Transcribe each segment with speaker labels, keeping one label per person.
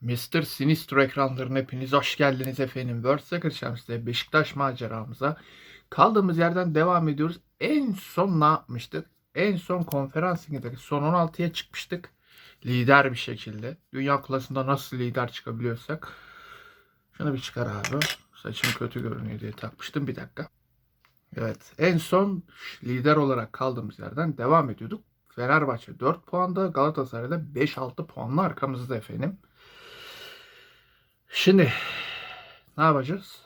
Speaker 1: Mr. Sinistro ekranlarına hepiniz hoş geldiniz efendim. World Soccer Beşiktaş maceramıza kaldığımız yerden devam ediyoruz. En son ne yapmıştık? En son konferans ligindeki son 16'ya çıkmıştık. Lider bir şekilde. Dünya klasında nasıl lider çıkabiliyorsak. Şunu bir çıkar abi. Saçım kötü görünüyor diye takmıştım. Bir dakika. Evet. En son lider olarak kaldığımız yerden devam ediyorduk. Fenerbahçe 4 puanda, Galatasaray'da 5-6 puanla arkamızda efendim. Şimdi ne yapacağız?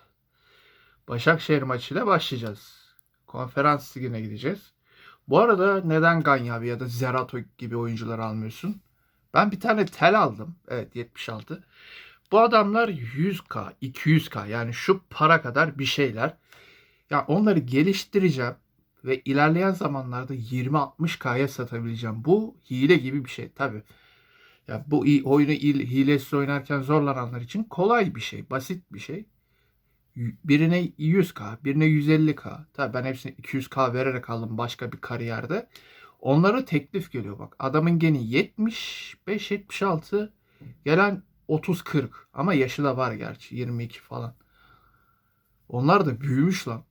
Speaker 1: Başakşehir maçıyla başlayacağız. Konferans ligine gideceğiz. Bu arada neden Ganyavi ya da Zerato gibi oyuncular almıyorsun? Ben bir tane tel aldım. Evet 76. Bu adamlar 100k, 200k yani şu para kadar bir şeyler. Ya onları geliştireceğim ve ilerleyen zamanlarda 20-60k'ya satabileceğim. Bu hile gibi bir şey tabi. Ya bu oyunu il- hilesiz oynarken zorlananlar için kolay bir şey, basit bir şey. Birine 100k, birine 150k. Tabi ben hepsine 200k vererek aldım başka bir kariyerde. Onlara teklif geliyor bak. Adamın geni 75 76, gelen 30 40 ama yaşı da var gerçi 22 falan. Onlar da büyümüş lan.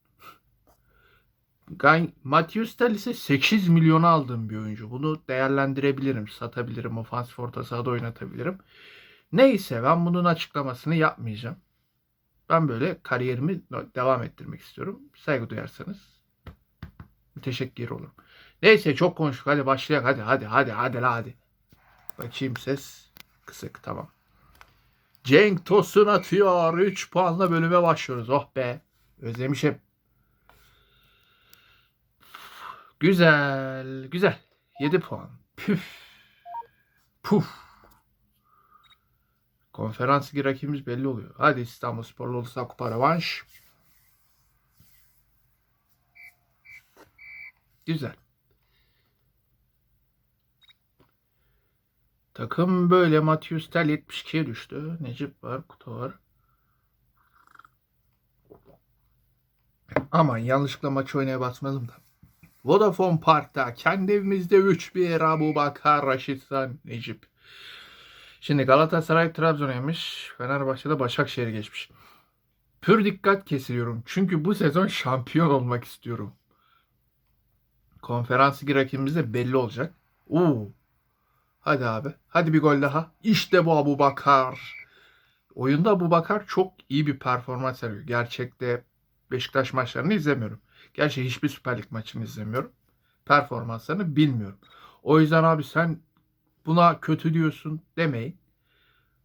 Speaker 1: Gay Matthews Tel ise 8 milyona aldığım bir oyuncu. Bunu değerlendirebilirim, satabilirim, ofansif orta sahada oynatabilirim. Neyse ben bunun açıklamasını yapmayacağım. Ben böyle kariyerimi devam ettirmek istiyorum. Saygı duyarsanız teşekkür olurum. Neyse çok konuştuk. Hadi başlayalım. Hadi hadi hadi hadi hadi. Bakayım ses kısık tamam. Cenk Tosun atıyor. 3 puanla bölüme başlıyoruz. Oh be. Özlemişim. Güzel. Güzel. 7 puan. Püf. Puf. Konferans ligi rakibimiz belli oluyor. Hadi İstanbul Sporlu olursa kupa rövanş. Güzel. Takım böyle. Matthews Tel 72'ye düştü. Necip var. Kutu var. Aman yanlışlıkla maçı oynaya basmadım da. Vodafone Park'ta kendi evimizde 3-1 Abu Bakar Raşitsan Necip. Şimdi Galatasaray Trabzon'a yemiş. Fenerbahçe'de Başakşehir'e geçmiş. Pür dikkat kesiliyorum. Çünkü bu sezon şampiyon olmak istiyorum. Konferans ligi rakibimiz de belli olacak. Oo. Hadi abi. Hadi bir gol daha. İşte bu Abu Bakar. Oyunda Abu Bakar çok iyi bir performans sergiliyor. Gerçekte Beşiktaş maçlarını izlemiyorum. Gerçi hiçbir Süper Lig maçını izlemiyorum. Performanslarını bilmiyorum. O yüzden abi sen buna kötü diyorsun demeyin.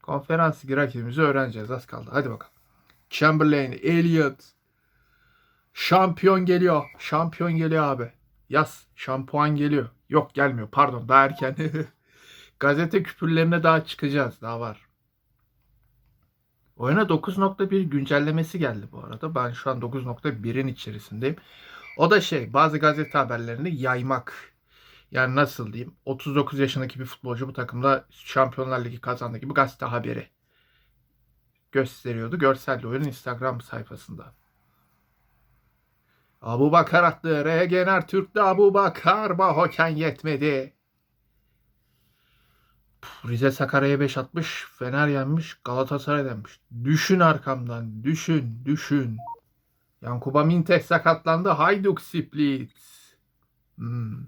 Speaker 1: Konferans ligi rakibimizi öğreneceğiz. Az kaldı. Hadi bakalım. Chamberlain, Elliot. Şampiyon geliyor. Şampiyon geliyor abi. Yaz. Şampuan geliyor. Yok gelmiyor. Pardon daha erken. Gazete küpürlerine daha çıkacağız. Daha var. Oyuna 9.1 güncellemesi geldi bu arada. Ben şu an 9.1'in içerisindeyim. O da şey bazı gazete haberlerini yaymak. Yani nasıl diyeyim 39 yaşındaki bir futbolcu bu takımda Şampiyonlar Ligi kazandı gibi gazete haberi gösteriyordu. Görsel oyunun Instagram sayfasında. Abu Bakar attı. Regener Türk'te Abu Bakar. Bahoken yetmedi. Rize Sakarya'ya 5 atmış. Fener yenmiş. Galatasaray yenmiş. Düşün arkamdan. Düşün. Düşün. Yankuba Minte sakatlandı. Hayduk Split. Hmm.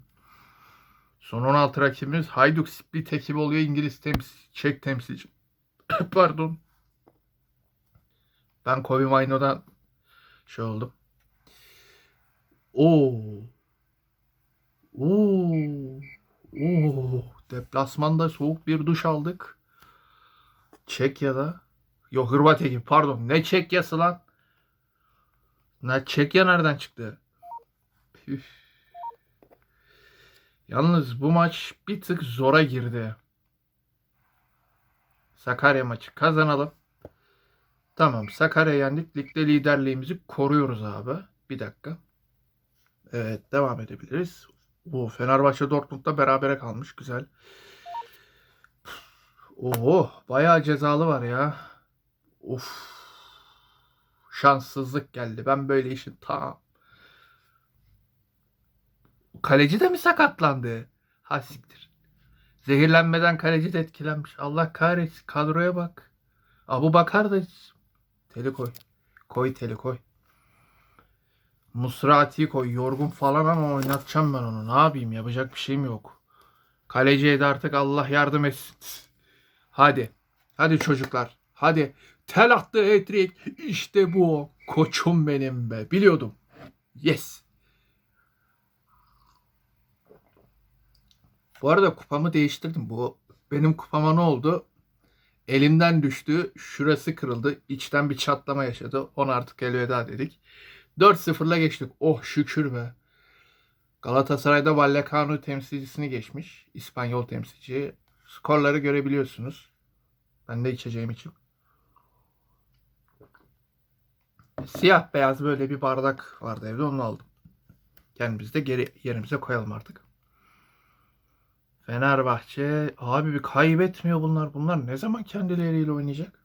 Speaker 1: Son 16 rakibimiz Hayduk Split ekibi oluyor. İngiliz temsil, Çek temsilci. Pardon. Ben Kobe Maino'dan şey oldum. Oo. Oo. Oo. Deplasmanda soğuk bir duş aldık. Çekya'da. Yok Hırvat ekibi pardon. Ne Çekya'sı lan? Ne Çekya nereden çıktı? Püf. Yalnız bu maç bir tık zora girdi. Sakarya maçı kazanalım. Tamam Sakarya yendik. Ligde liderliğimizi koruyoruz abi. Bir dakika. Evet devam edebiliriz. Bu Fenerbahçe Dortmund'da berabere kalmış. Güzel. Oo bayağı cezalı var ya. Of. Şanssızlık geldi. Ben böyle işin tam. Kaleci de mi sakatlandı? Ha siktir. Zehirlenmeden kaleci de etkilenmiş. Allah kahretsin. Kadroya bak. Abu Bakar da teli koy. Koy teli koy. Musrati koy. Yorgun falan ama oynatacağım ben onu. Ne yapayım? Yapacak bir şeyim yok. Kaleciye de artık Allah yardım etsin. Hadi. Hadi çocuklar. Hadi. Tel attı Edric. İşte bu. Koçum benim be. Biliyordum. Yes. Bu arada kupamı değiştirdim. Bu benim kupama ne oldu? Elimden düştü. Şurası kırıldı. İçten bir çatlama yaşadı. Onu artık elveda dedik. 4-0'la geçtik. Oh şükür be. Galatasaray'da Vallecano temsilcisini geçmiş. İspanyol temsilci. Skorları görebiliyorsunuz. Ben de içeceğim için. Siyah beyaz böyle bir bardak vardı evde onu aldım. Kendimiz de geri yerimize koyalım artık. Fenerbahçe abi bir kaybetmiyor bunlar. Bunlar ne zaman kendileriyle oynayacak?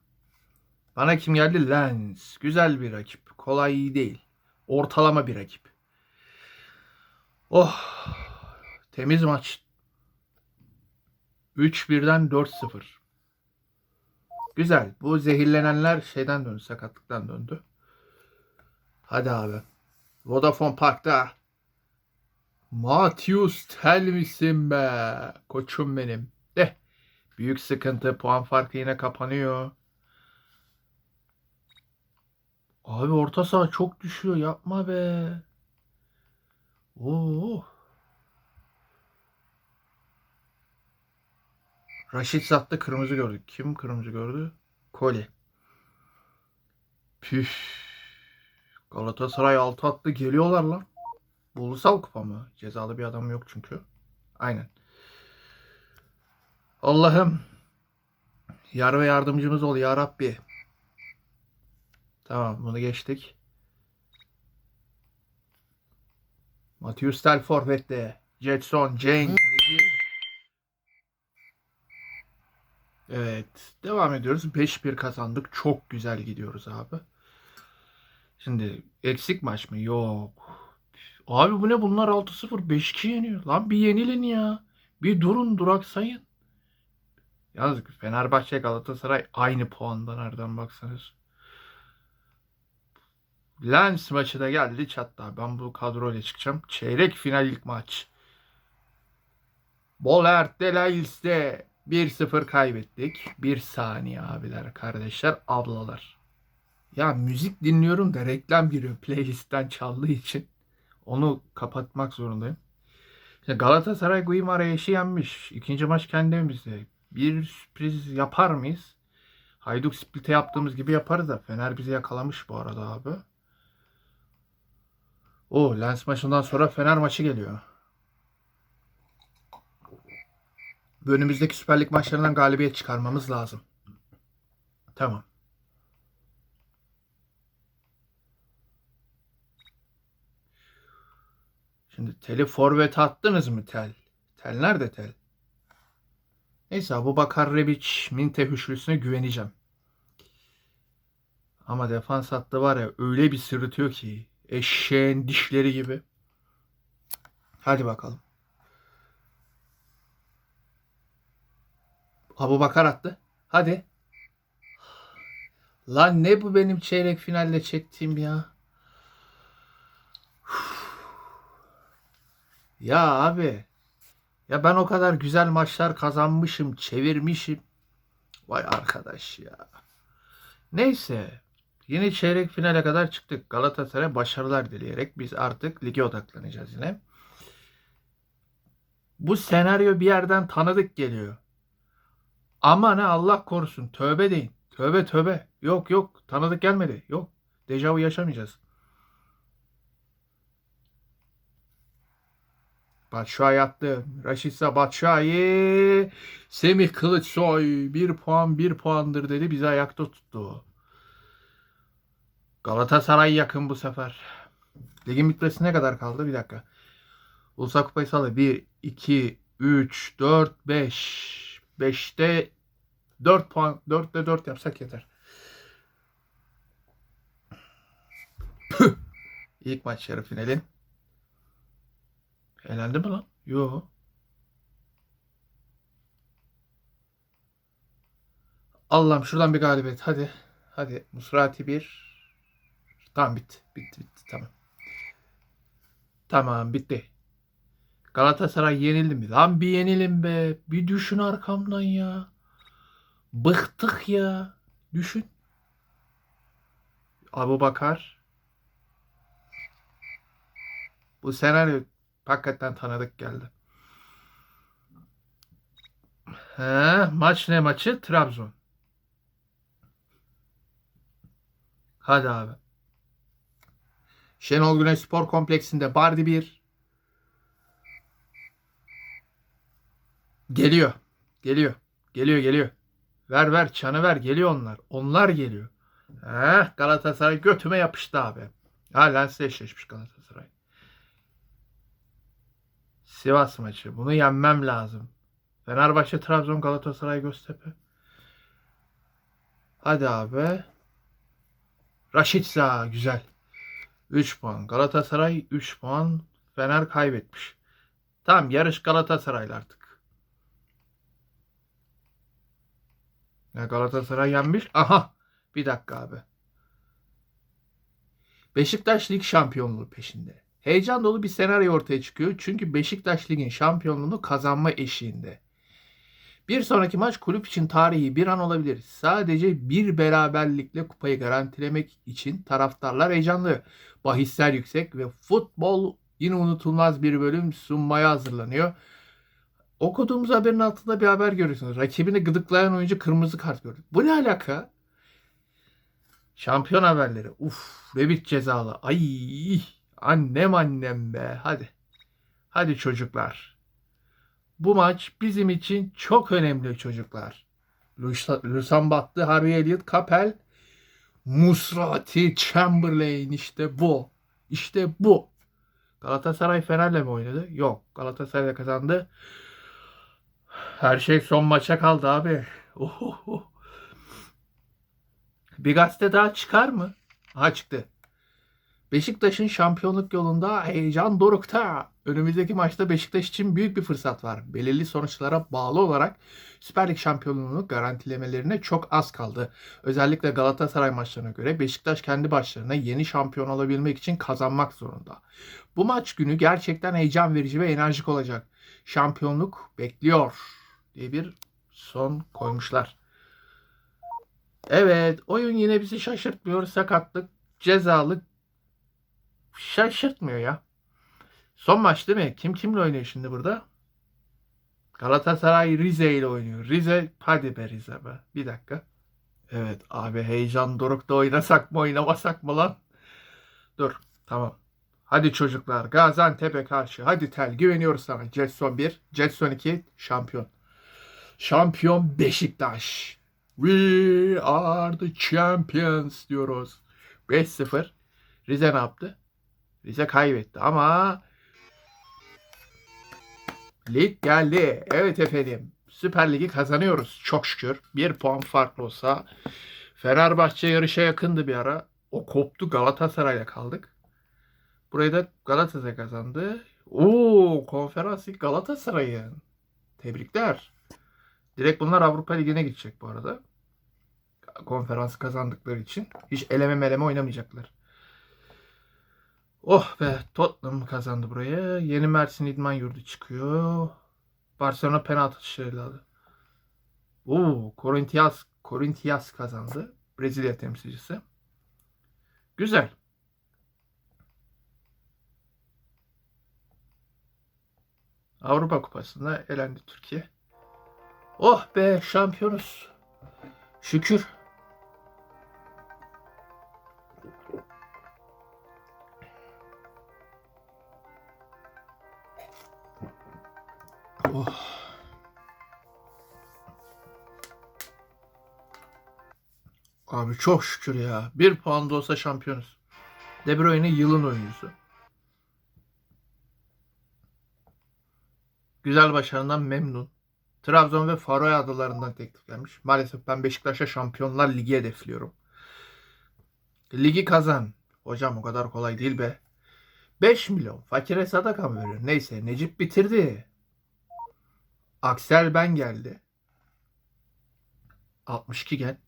Speaker 1: Bana kim geldi? Lens. Güzel bir rakip. Kolay değil. Ortalama bir rakip. Oh. Temiz maç. 3-1'den 4-0. Güzel. Bu zehirlenenler şeyden döndü. Sakatlıktan döndü. Hadi abi. Vodafone Park'ta Matius Tel misin be? Koçum benim. De. Büyük sıkıntı. Puan farkı yine kapanıyor. Abi orta saha çok düşüyor. Yapma be. Oo. Raşit sattı kırmızı gördük. Kim kırmızı gördü? Koli. Püf. Galatasaray altı attı geliyorlar lan. Ulusal kupa mı? Cezalı bir adam yok çünkü. Aynen. Allah'ım yar ve yardımcımız ol ya Rabbi. Tamam bunu geçtik. Matheus Tel forvette. Jetson, Cenk. Evet. Devam ediyoruz. 5-1 kazandık. Çok güzel gidiyoruz abi. Şimdi eksik maç mı? Yok. Abi bu ne bunlar 6-0 5-2 yeniyor. Lan bir yenilin ya. Bir durun duraksayın. Yalnız Fenerbahçe Galatasaray aynı puanda nereden baksanız. Lens maçı da geldi çattı. Ben bu kadroyla çıkacağım. Çeyrek final ilk maç. Bolert Delails'te 1-0 kaybettik. Bir saniye abiler, kardeşler, ablalar. Ya müzik dinliyorum da reklam giriyor playlistten çaldığı için. Onu kapatmak zorundayım. Galatasaray Guimarães'i yenmiş. İkinci maç kendi evimizde. Bir sürpriz yapar mıyız? Hayduk Split'e yaptığımız gibi yaparız da Fener bizi yakalamış bu arada abi. O Lens maçından sonra Fener maçı geliyor. Önümüzdeki Süper Lig maçlarından galibiyet çıkarmamız lazım. Tamam. Şimdi teli forvet attınız mı tel? Tel nerede tel? Neyse bu Bakar Rebic Minte üçlüsüne güveneceğim. Ama defans hattı var ya öyle bir sırıtıyor ki eşeğin dişleri gibi. Hadi bakalım. Abu Bakar attı. Hadi. Lan ne bu benim çeyrek finalle çektiğim ya. Ya abi. Ya ben o kadar güzel maçlar kazanmışım, çevirmişim. Vay arkadaş ya. Neyse. Yine çeyrek finale kadar çıktık. Galatasaray başarılar dileyerek biz artık lige odaklanacağız yine. Bu senaryo bir yerden tanıdık geliyor. Ama ne Allah korusun. Tövbe deyin. Tövbe tövbe. Yok yok. Tanıdık gelmedi. Yok. Dejavu yaşamayacağız. Batshuayi attı. Raşitsa Batshuayi. Semih Kılıçsoy. Bir puan bir puandır dedi. Bizi ayakta tuttu. Galatasaray yakın bu sefer. Ligin bitmesine kadar kaldı? Bir dakika. Ulusal Kupayı sağladı. 1, 2, 3, 4, 5. 5'te 4 puan. 4'te 4 yapsak yeter. İlk maç yarı finalin. Elendi mi lan? Yo. Allah'ım şuradan bir galibiyet. Hadi. Hadi. Musrati bir. Tamam bitti. Bitti bitti. Tamam. Tamam bitti. Galatasaray yenildi mi? Lan bir yenilin be. Bir düşün arkamdan ya. Bıktık ya. Düşün. Abu Bakar. Bu senaryo hakikaten tanıdık geldi. He, maç ne maçı? Trabzon. Hadi abi. Şenol Güneş Spor Kompleksinde Bardi 1. Geliyor. Geliyor. Geliyor geliyor. Ver ver çanı ver. Geliyor onlar. Onlar geliyor. Heh, Galatasaray götüme yapıştı abi. Hala eşleşmiş Galatasaray. Sivas maçı. Bunu yenmem lazım. Fenerbahçe, Trabzon, Galatasaray, Göztepe. Hadi abi. Raşitsa güzel. 3 puan. Galatasaray 3 puan. Fener kaybetmiş. Tamam yarış Galatasaray'la artık. Ya Galatasaray yenmiş. Aha. Bir dakika abi. Beşiktaş lig şampiyonluğu peşinde. Heyecan dolu bir senaryo ortaya çıkıyor. Çünkü Beşiktaş ligin şampiyonluğunu kazanma eşiğinde. Bir sonraki maç kulüp için tarihi bir an olabilir. Sadece bir beraberlikle kupayı garantilemek için taraftarlar heyecanlı. Bahisler yüksek ve futbol yine unutulmaz bir bölüm sunmaya hazırlanıyor. Okuduğumuz haberin altında bir haber görüyorsunuz. Rakibini gıdıklayan oyuncu kırmızı kart gördü. Bu ne alaka? Şampiyon haberleri. Uf, Revit cezalı. Ay, annem annem be. Hadi. Hadi çocuklar. Bu maç bizim için çok önemli çocuklar. Lusan battı, Harvey Elliott, Kapel, Musrati, Chamberlain işte bu. İşte bu. Galatasaray Fener'le mi oynadı? Yok. Galatasaray kazandı. Her şey son maça kaldı abi. Ohoho. Bir gazete daha çıkar mı? Ha çıktı. Beşiktaş'ın şampiyonluk yolunda heyecan dorukta. Önümüzdeki maçta Beşiktaş için büyük bir fırsat var. Belirli sonuçlara bağlı olarak Süper Lig şampiyonluğunu garantilemelerine çok az kaldı. Özellikle Galatasaray maçlarına göre Beşiktaş kendi başlarına yeni şampiyon olabilmek için kazanmak zorunda. Bu maç günü gerçekten heyecan verici ve enerjik olacak. Şampiyonluk bekliyor diye bir son koymuşlar. Evet, oyun yine bizi şaşırtmıyor. Sakatlık, cezalık şaşırtmıyor ya. Son maç değil mi? Kim kimle oynuyor şimdi burada? Galatasaray Rize ile oynuyor. Rize hadi be Rize be. Bir dakika. Evet abi heyecan dorukta oynasak mı oynamasak mı lan? Dur tamam. Hadi çocuklar Gaziantep'e karşı. Hadi tel güveniyoruz sana. Jetson 1, Jetson 2 şampiyon. Şampiyon Beşiktaş. We are the champions diyoruz. 5-0. Rize ne yaptı? Rize kaybetti ama lig geldi. Evet efendim. Süper Ligi kazanıyoruz çok şükür. Bir puan farklı olsa Fenerbahçe yarışa yakındı bir ara. O koptu Galatasaray'la kaldık. Burayı da Galatasaray kazandı. Oo, konferans lig Galatasaray'ın. Tebrikler. Direkt bunlar Avrupa Ligi'ne gidecek bu arada. Konferans kazandıkları için. Hiç eleme meleme oynamayacaklar. Oh be Tottenham kazandı buraya. Yeni Mersin İdman Yurdu çıkıyor. Barcelona penaltı atışlarıyla aldı. Oo, Corinthians, Corinthians kazandı. Brezilya temsilcisi. Güzel. Avrupa Kupası'nda elendi Türkiye. Oh be şampiyonuz. Şükür. Çok şükür ya. Bir puan da olsa şampiyonuz. De Bruyne yılın oyuncusu. Güzel başarından memnun. Trabzon ve Faroe adalarından teklif gelmiş. Maalesef ben Beşiktaş'a Şampiyonlar Ligi hedefliyorum. Ligi kazan. Hocam o kadar kolay değil be. 5 milyon. Fakire sadaka mı veriyor? Neyse Necip bitirdi. Aksel Ben geldi. 62 gen.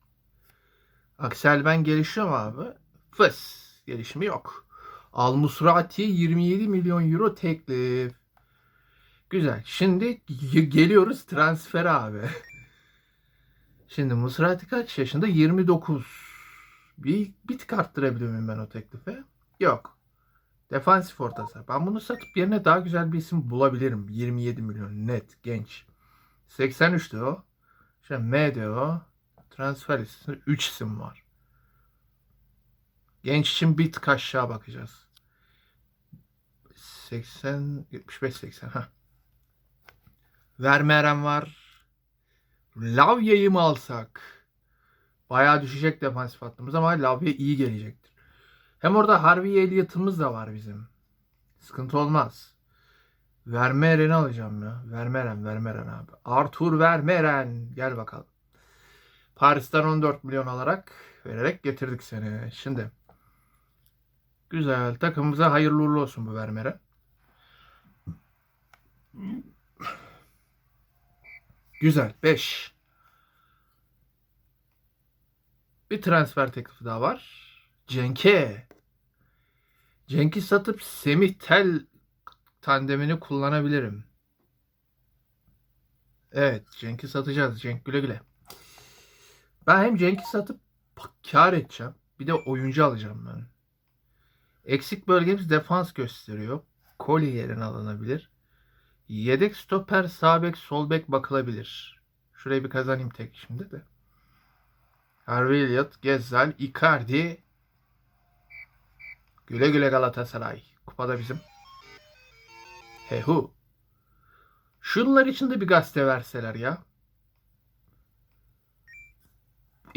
Speaker 1: Aksel ben gelişiyor abi? Fıs. Gelişimi yok. Al Musrati 27 milyon euro teklif. Güzel. Şimdi geliyoruz transfere abi. Şimdi Musrati kaç yaşında? 29. Bir bit arttırabiliyor muyum ben o teklife? Yok. Defansif orta. Ben bunu satıp yerine daha güzel bir isim bulabilirim. 27 milyon net genç. 83'tü o. Şimdi M'de o. Transfer listesinde 3 isim var. Genç için bir tık bakacağız. 80 75 80 ha. Vermeeren var. Lavya'yı mı alsak? Bayağı düşecek defansif hattımız ama Lavya iyi gelecektir. Hem orada Harvey Elliott'ımız da var bizim. Sıkıntı olmaz. Vermeeren'i alacağım ya. Vermeeren, Vermeeren abi. Arthur Vermeeren. Gel bakalım. Paris'ten 14 milyon alarak vererek getirdik seni. Şimdi güzel takımımıza hayırlı uğurlu olsun bu Vermeeren. Güzel. 5. Bir transfer teklifi daha var. Cenk'e. Cenk'i satıp Semih Tel tandemini kullanabilirim. Evet. Cenk'i satacağız. Cenk güle güle. Ben hem Cenk'i satıp kar edeceğim. Bir de oyuncu alacağım ben. Eksik bölgemiz defans gösteriyor. Koli yerine alınabilir. Yedek stoper, sağ bek, sol bek bakılabilir. Şurayı bir kazanayım tek şimdi de. Harvey Elliott, Gezzal, Icardi. Güle güle Galatasaray. Kupada bizim. Hehu. Şunlar için de bir gazete verseler ya.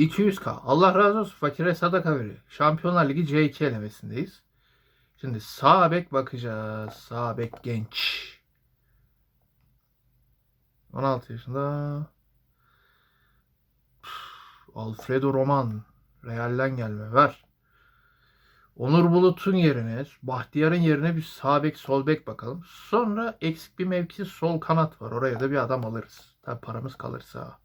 Speaker 1: 200k. Allah razı olsun. Fakire sadaka veriyor. Şampiyonlar Ligi C2 elemesindeyiz. Şimdi sağ bek bakacağız. Sağ bek genç. 16 yaşında. Alfredo Roman. Real'den gelme. Ver. Onur Bulut'un yerine, Bahtiyar'ın yerine bir sağ bek, sol bek bakalım. Sonra eksik bir mevki sol kanat var. Oraya da bir adam alırız. Tabi paramız kalırsa.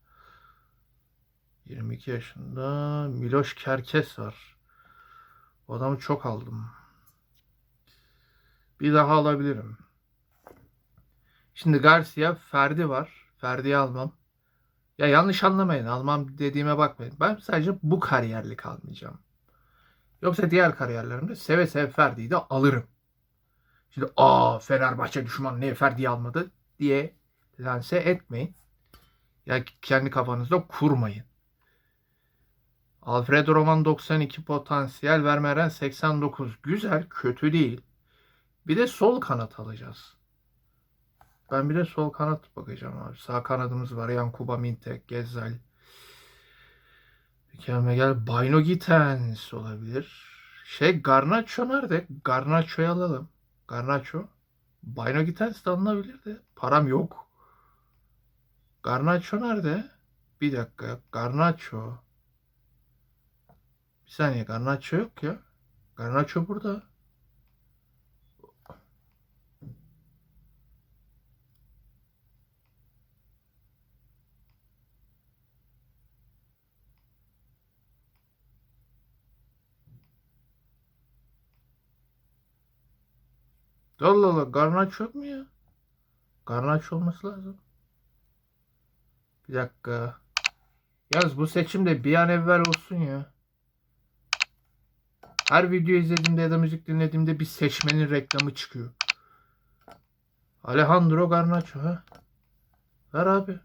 Speaker 1: 22 yaşında Miloš Kerkes var. O adamı çok aldım. Bir daha alabilirim. Şimdi Garcia, Ferdi var. Ferdi'yi almam. Ya yanlış anlamayın. Almam dediğime bakmayın. Ben sadece bu kariyerlik almayacağım. Yoksa diğer kariyerlerimde seve seve Ferdi'yi de alırım. Şimdi aa Fenerbahçe düşman niye Ferdi'yi almadı diye lanse etmeyin. Ya kendi kafanızda kurmayın. Alfredo Roman 92 potansiyel Vermeeren 89. Güzel, kötü değil. Bir de sol kanat alacağız. Ben bir de sol kanat bakacağım abi. Sağ kanadımız var. Yankuba Mintek, Gezzal. Mükemmel gel. Bayno Gitens olabilir. Şey Garnacho nerede? Garnacho'yu alalım. Garnacho. Bayno Gitens de alınabilirdi. Param yok. Garnacho nerede? Bir dakika. Garnacho. Bir saniye. Garnacho yok ya. Garnacho burada. Allah Allah. Garnacho yok mu ya? Garnacho olması lazım. Bir dakika. Yalnız bu seçim de bir an evvel olsun ya. Her video izlediğimde ya da müzik dinlediğimde bir seçmenin reklamı çıkıyor. Alejandro Garnacho ha. Ver abi.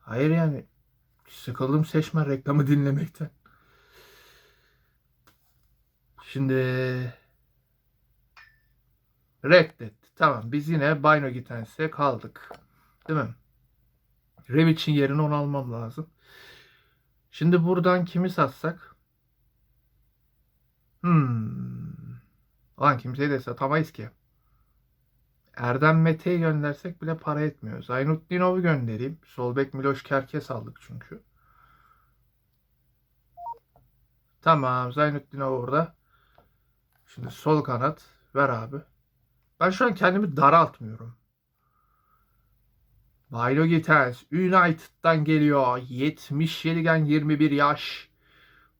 Speaker 1: Hayır yani. Sıkıldım seçmen reklamı dinlemekten. Şimdi reddetti. Tamam biz yine Bino Gitens'e kaldık. Değil mi? Revic'in yerine onu almam lazım. Şimdi buradan kimi satsak? Hmm. Lan kimseyi de satamayız ki. Erdem Mete'yi göndersek bile para etmiyor. Zaynutdinov'u göndereyim. Sol bek Miloš Kerkes aldık çünkü. Tamam Zaynutdinov orada. Şimdi sol kanat. Ver abi. Ben şu an kendimi daraltmıyorum. Baylo Gittens United'dan geliyor. 77 gen 21 yaş.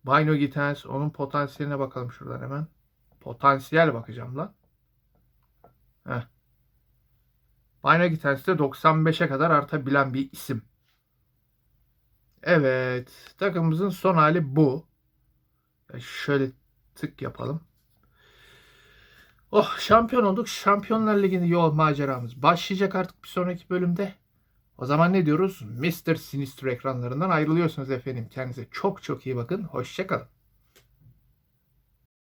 Speaker 1: Bayno Gittens onun potansiyeline bakalım şuradan hemen. Potansiyel bakacağım lan. Heh. Bayno Gittens de 95'e kadar artabilen bir isim. Evet. Takımımızın son hali bu. Ya Şöyle tık yapalım. Oh şampiyon olduk. Şampiyonlar Ligi'nin yol maceramız başlayacak artık bir sonraki bölümde. O zaman ne diyoruz? Mr. Sinister ekranlarından ayrılıyorsunuz efendim. Kendinize çok çok iyi bakın. Hoşçakalın.